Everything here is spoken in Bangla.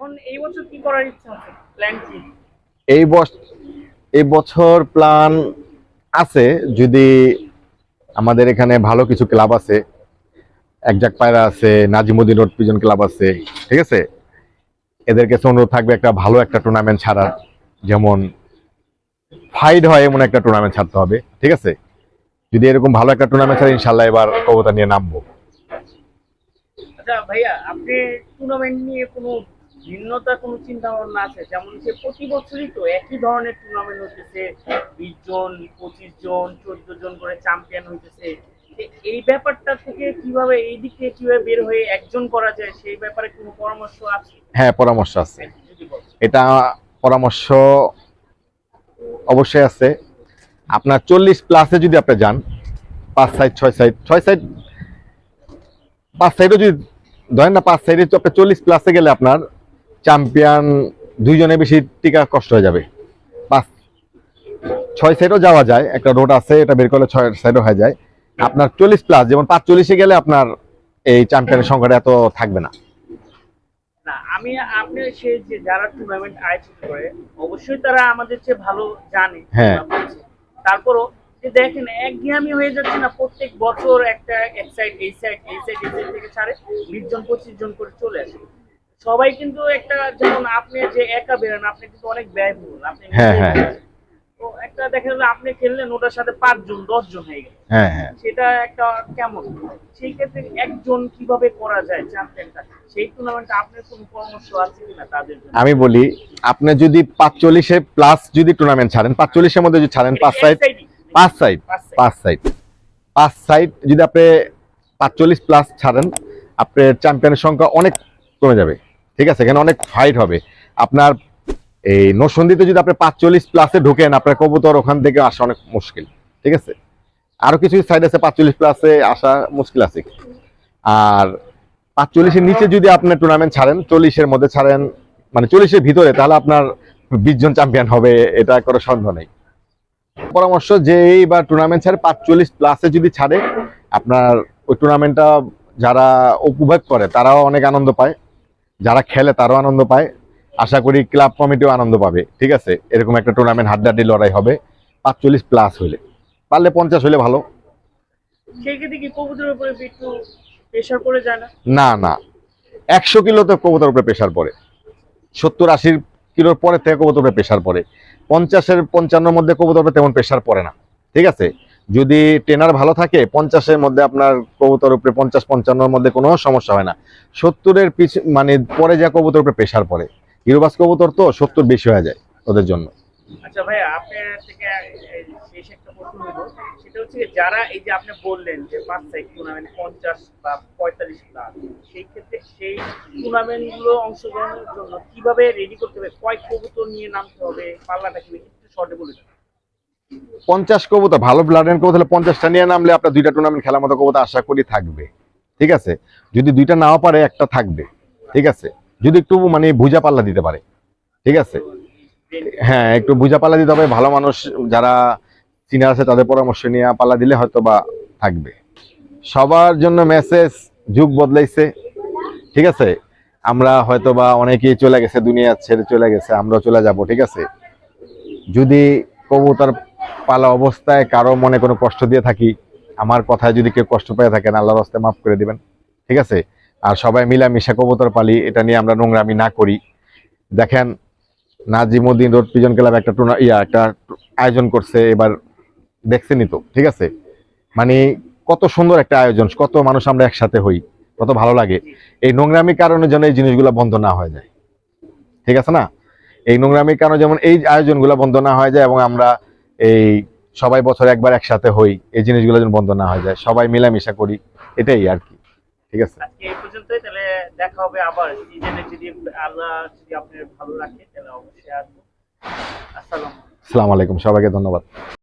এখন এই বছর কি করার ইচ্ছা আছে? প্ল্যান কি? এই বস এই বছর প্ল্যান আছে যদি আমাদের এখানে ভালো কিছু ক্লাব আছে একজাক পায়রা আছে নাজিমুদ্দিন রোড পিজন ক্লাব আছে ঠিক আছে? এদের কাছে অনুরোধ থাকবে একটা ভালো একটা টুর্নামেন্ট ছাড়ার যেমন ফাইড হয় এমন একটা টুর্নামেন্ট ছাড়তে হবে ঠিক আছে? যদি এরকম ভালো একটা টুর্নামেন্ট ছাড়ে ইনশাল্লাহ এবার কবতা নিয়ে নামবো। আচ্ছা ভাইয়া আপনি টুর্নামেন্ট নিয়ে কোনো ভিন্নতা কোনো চিন্তা ভাবনা আছে? যেমন যে প্রতি বছরই তো একই ধরনের টুর্নামেন্ট হইতেছে বিশ জন পঁচিশ জন চোদ্দ জন করে চ্যাম্পিয়ন হইতেছে। এই ব্যাপারটা থেকে কীভাবে এই দিক থেকে কীভাবে বের হয়ে একজন করা যায় সেই ব্যাপারে কোনো পরামর্শ আছে? হ্যাঁ পরামর্শ আছে। এটা পরামর্শ অবশ্যই আছে। আপনার চল্লিশ প্লাসে যদি আপনি যান পাঁচ সাইড ছয় সাইড ছয় সাইড পাঁচ সাইডও যদি ধরেন না পাঁচ সাইডে আপনি চল্লিশ প্লাসে গেলে আপনার চ্যাম্পিয়ন দুইজনে বেশি টিকা কষ্ট হয়ে যাবে পাঁচ ছয় সাইডও যাওয়া যায় একটা রোড আছে এটা বের করলে ছয় সাইডও হয়ে যায় আপনার চল্লিশ প্লাস যেমন পাঁচ চল্লিশে গেলে আপনার এই চ্যাম্পিয়নের সংখ্যাটা এত থাকবে না না আমি আপনি সে যে যারা টুর্নামেন্ট আয়োজন করে অবশ্যই তারা আমাদের চেয়ে ভালো জানে হ্যাঁ। বা বুঝে। তারপরও যে দেখেন একঘেয়ামি হয়ে যাচ্ছে না প্রত্যেক বছর একটা এক সাইড এই সাইড এই সাইড এই সাইড থেকে ছাড়ে বিশ জন পঁচিশ জন করে চলে আসে সবাই কিন্তু একটা যেমন আপনি যে একা বেরোন আপনি কিন্তু অনেক ব্যয়বহুল। আপনি হ্যাঁ, হ্যাঁ। তো একটা দেখা গেল আপনি খেললেন ওটার সাথে পাঁচজন দশ জন হয়ে গেল। হ্যাঁ হ্যাঁ। সেটা একটা কেমন? সেই ক্ষেত্রে একজন কীভাবে করা যায় চ্যাম্পিয়নটা সেই টুর্নামেন্টে আপনার কোনো পরামর্শ আছে কিনা তাদের জন্য? আমি বলি আপনি যদি পাঁচচল্লিশে প্লাস যদি টুর্নামেন্ট ছাড়েন পাঁচচল্লিশের মধ্যে যদি ছাড়েন পাঁচ সাইড পাঁচ সাইড পাঁচ পাঁচ সাইড পাঁচ সাইড যদি আপনি পাঁচচল্লিশ প্লাস ছাড়েন আপনার চ্যাম্পিয়নের সংখ্যা অনেক কমে যাবে। ঠিক আছে? এখানে অনেক ফাইট হবে। আপনার এই নসন্দিতে যদি আপনি পাঁচচল্লিশ প্লাসে ঢুকেন, আপনার কবুতর ওখান থেকে আসা অনেক মুশকিল। ঠিক আছে? আরও কিছু সাইড আছে, পাঁচচল্লিশ প্লাসে আসা মুশকিল আছে। আর পাঁচচল্লিশের নিচে যদি আপনি টুর্নামেন্ট ছাড়েন, চল্লিশের মধ্যে ছাড়েন মানে চল্লিশের ভিতরে, তাহলে আপনার বিশ জন চ্যাম্পিয়ন হবে, এটা কোনো সন্দেহ নেই। পরামর্শ যে এইবার টুর্নামেন্ট ছাড়ে, পাঁচচল্লিশ প্লাসে যদি ছাড়ে, আপনার ওই টুর্নামেন্টটা যারা উপভোগ করে, তারাও অনেক আনন্দ পায়। যারা খেলে তারাও আনন্দ পায়। আশা করি ক্লাব কমিটিও আনন্দ পাবে ঠিক আছে? এরকম একটা টুর্নামেন্ট হাড্ডাহাড্ডি লড়াই হবে পাঁচচল্লিশ প্লাস হইলে পারলে পঞ্চাশ হইলে ভালো। না? না একশো কিলো তো কবুতর উপরে প্রেশার পড়ে। সত্তর আশির কিলোর পরে থেকে কবুতর উপরে প্রেশার পড়ে। পঞ্চাশের পঞ্চান্নর মধ্যে কবুতর উপরে তেমন প্রেশার পড়ে না ঠিক আছে? যদি ট্রেনার ভালো থাকে, পঞ্চাশের মধ্যে আপনার কবুতর উপরে পঞ্চাশ, পঞ্চান্নর মধ্যে কোনো সমস্যা হয় না। সত্তরের পিছ মানে পরে যা কবুতর উপরে প্রেশার পড়ে। হিরোবাস কবুতর তো সত্তর বেশি হয়ে যায় ওদের জন্য। আচ্ছা ভাই সেটা হচ্ছে যারা এই যে আপনি বললেন যে পাঁচ সাইড টুর্নামেন্ট পঞ্চাশ বা পঁয়তাল্লিশ প্লাস সেই ক্ষেত্রে সেই টুর্নামেন্টগুলো অংশগ্রহণের জন্য কীভাবে রেডি করতে হবে? কয় কবুতর নিয়ে নামতে হবে? পাল্লাটা কি একটু শর্টে বলে। পঞ্চাশ কবুতর, ভালো ব্লাডেন কবুতর তাহলে পঞ্চাশটা নিয়ে নামলে আপনার দুইটা টুর্নামেন্ট খেলার মতো কবুতর আশা করি থাকবে। ঠিক আছে? যদি দুইটা নাও পারে, একটা থাকবে। ঠিক আছে? যদি একটু মানে ভুজা পাল্লা দিতে পারে। ঠিক আছে? হ্যাঁ একটু ভুজা পাল্লা দিতে হবে। ভালো মানুষ যারা সিনিয়র আছে, তাদের পরামর্শ নিয়ে পাল্লা দিলে হয়তো বা থাকবে। সবার জন্য মেসেজ যুগ বদলাইছে। ঠিক আছে? আমরা হয়তো বা অনেকেই চলে গেছে, দুনিয়া ছেড়ে চলে গেছে, আমরাও চলে যাব। ঠিক আছে? যদি কবুতর পালা অবস্থায় কারও মনে কোনো কষ্ট দিয়ে থাকি, আমার কথায় যদি কেউ কষ্ট পেয়ে থাকেন, আল্লাহর রাস্তায় মাফ করে দিবেন। ঠিক আছে? আর সবাই মিলামিশা কবুতর পালি, এটা নিয়ে আমরা নোংরামি না করি। দেখেন, নাজিমুদ্দিন রোড পিজন ক্লাব একটা টুর্না ইয়া, একটা আয়োজন করছে, এবার দেখছেনই তো, ঠিক আছে? মানে কত সুন্দর একটা আয়োজন, কত মানুষ আমরা একসাথে হই, কত ভালো লাগে। এই নোংরামির কারণে যেন এই জিনিসগুলো বন্ধ না হয়ে যায়। ঠিক আছে না? এই নোংরামির কারণে যেমন এই আয়োজনগুলো বন্ধ না হয়ে যায় এবং আমরা এই সবাই বছর একবার একসাথে হই এই জিনিসগুলো যেন বন্ধ না হয়ে যায়। সবাই মিলামিশা করি এটাই আর কি। ঠিক আছে? আজকে এই পর্যন্তই তাহলে দেখা হবে আবার। সিজনে যদি আল্লাহ যদি আপনার ভালো রাখে তাহলে অবশ্যই আসব। আসসালামু আলাইকুম সবাইকে ধন্যবাদ।